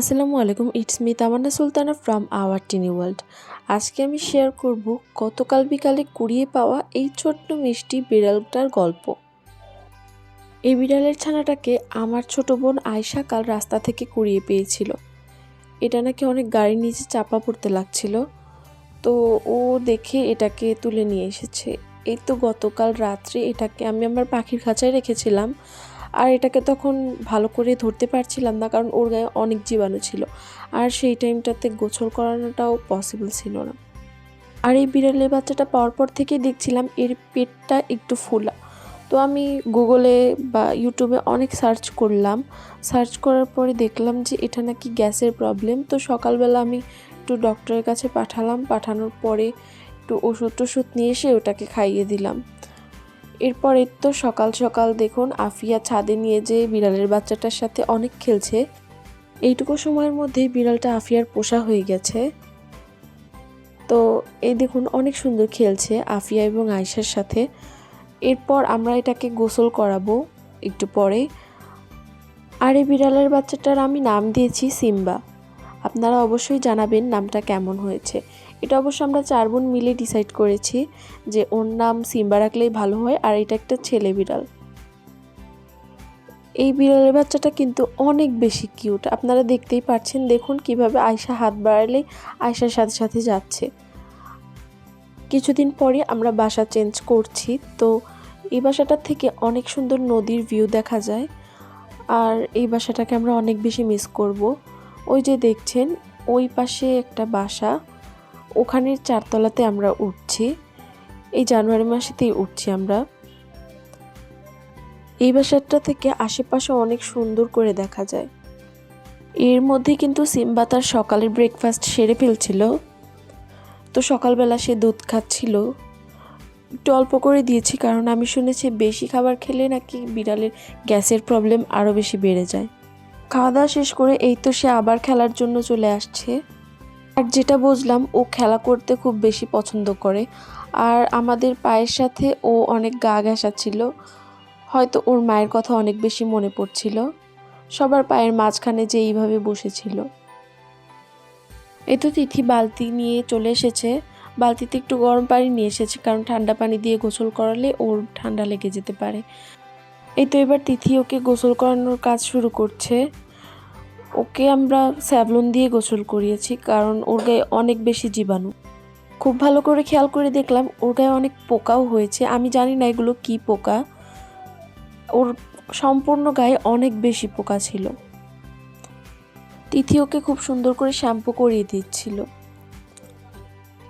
আসসালামু আলাইকুম it's me Tamanna Sultana from our tiny world আজকে আমি শেয়ার করব গতকাল বিকালে কুড়িয়ে পাওয়া এই ছোট্ট মিষ্টি বিড়ালটার গল্প। এই বিড়ালের ছানাটাকে আমার ছোট বোন আয়শা কাল রাস্তা থেকে কুড়িয়ে পেয়েছিল। এটা নাকি অনেক গাড়ির নিচে চাপা পড়তে লাগছিল। তো ও দেখে এটাকে তুলে নিয়ে এসেছে। এই তো গতকাল রাত্রে এটাকে আমি আমার পাখির খাঁচায় রেখেছিলাম। আর এটাকে তখন ভালো করে ধরতে পারছিলাম না, কারণ ওর গায়ে অনেক জীবাণু ছিল। আর সেই টাইমটাতে গোসল করানোটাও পসিবল ছিল না। আর এই বিড়ালের বাচ্চাটা পাওয়ার পর থেকে দেখছিলাম এর পেটটা একটু ফোলা। তো আমি গুগলে বা ইউটিউবে অনেক সার্চ করলাম। সার্চ করার পরে দেখলাম যে এটা নাকি গ্যাসের প্রবলেম তো সকালবেলা আমি একটু ডক্টরের কাছে পাঠালাম। পাঠানোর পরে একটু ওষুধ টষুধ নিয়ে এসে ওটাকে খাইয়ে দিলাম। এরপরে তো সকাল সকাল দেখুন আফিয়া ছাদে নিয়ে যেয়ে বিড়ালের বাচ্চাটার সাথে অনেক খেলছে। এইটুকু সময়ের মধ্যে বিড়ালটা আফিয়ার পোষা হয়ে গেছে। তো এই দেখুন অনেক সুন্দর খেলছে আফিয়া এবং আয়সার সাথে। এরপর আমরা এটাকে গোসল করাবো একটু পরে। আর এই বিড়ালের বাচ্চাটার আমি নাম দিয়েছি সিম্বা। আপনারা অবশ্যই জানাবেন নামটা কেমন হয়েছে। এটা অবশ্য আমরা চার বোন মিলে ডিসাইড করেছি যে ওর নাম সিম্বা রাখলেই ভালো হয়, আর এটা একটা ছেলে বিড়াল। এই বিড়ালের বাচ্চাটা কিন্তু অনেক বেশি কিউট আপনারা দেখতেই পাচ্ছেন দেখুন কীভাবে আয়সা হাত বাড়ালেই আয়সার সাথে সাথে যাচ্ছে। কিছুদিন পরে আমরা বাসা চেঞ্জ করছি, তো এই বাসাটার থেকে অনেক সুন্দর নদীর ভিউ দেখা যায়। আর এই বাসাটাকে আমরা অনেক বেশি মিস করব। ওই যে দেখছেন, ওই পাশে একটা বাসা। ওখানের চারতলাতে আমরা উঠছি। এই জানুয়ারি মাসেতেই উঠছি আমরা। এই বাসাটা থেকে আশেপাশে অনেক সুন্দর করে দেখা যায়। এর মধ্যে কিন্তু সিম্বা তার সকালের ব্রেকফাস্ট সেরে ফেলছিল। তো সকালবেলা সে দুধ খাচ্ছিল। একটু অল্প করে দিয়েছি কারণ আমি শুনেছি বেশি খাবার খেলে নাকি বিড়ালের গ্যাসের প্রবলেম আরও বেশি বেড়ে যায়। খাওয়া দাওয়া শেষ করে এই তো সে আবার খেলার জন্য চলে আসছে। আর যেটা বুঝলাম, ও খেলা করতে খুব বেশি পছন্দ করে। আর আমাদের পায়ের সাথে ও অনেক গা ঘেঁষা ছিল। হয়তো ওর মায়ের কথা অনেক বেশি মনে পড়ছিল। সবার পায়ের মাঝখানে যে এইভাবে বসেছিল। এই তো তিথি বালতি নিয়ে চলে এসেছে। বালতিতে একটু গরম পানি নিয়ে এসেছে, কারণ ঠান্ডা পানি দিয়ে গোসল করালে ওর ঠান্ডা লেগে যেতে পারে। এই তো এবার তিথি ওকে গোসল করানোর কাজ শুরু করছে। ওকে আমরা স্যাভলন দিয়ে গোসল করিয়েছি, কারণ ওর গায়ে অনেক বেশি জীবাণু। খুব ভালো করে খেয়াল করে দেখলাম, ওর গায়ে অনেক পোকাও হয়েছে। আমি জানি না এগুলো কি পোকা। ওর সম্পূর্ণ গায়ে অনেক বেশি পোকা ছিল। তিথি ওকে খুব সুন্দর করে শ্যাম্পু করিয়ে দিচ্ছিল।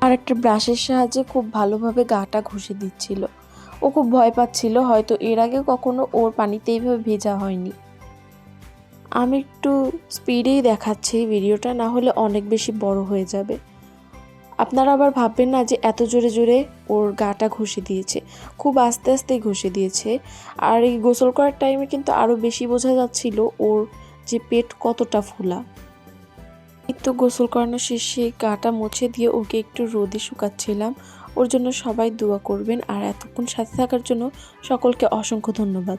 আর একটা ব্রাশের সাহায্যে খুব ভালোভাবে গাটা ঘষে দিচ্ছিল। ও খুব ভয় পাচ্ছিল, হয়তো এর আগে কখনো ওর পানিতে এইভাবে ভেজা হয়নি। আমি একটু স্পিডেই দেখাচ্ছি ভিডিওটা, না হলে অনেক বেশি বড় হয়ে যাবে। আপনারা আবার ভাববেন না যে এত জোরে জোরে ওর গাটা ঘষে দিয়েছে, খুব আস্তে আস্তে ঘষে দিয়েছে। আর এই গোসল করার টাইমে কিন্তু আরও বেশি বোঝা যাচ্ছিল ওর যে পেট কতটা ফোলা। তো গোসল করানো শেষে গাটা মুছে দিয়ে ওকে একটু রোদে শুকাচ্ছিলাম। ওর জন্য সবাই দোয়া করবেন, আর এতক্ষণ সাথে থাকার জন্য সকলকে অসংখ্য ধন্যবাদ।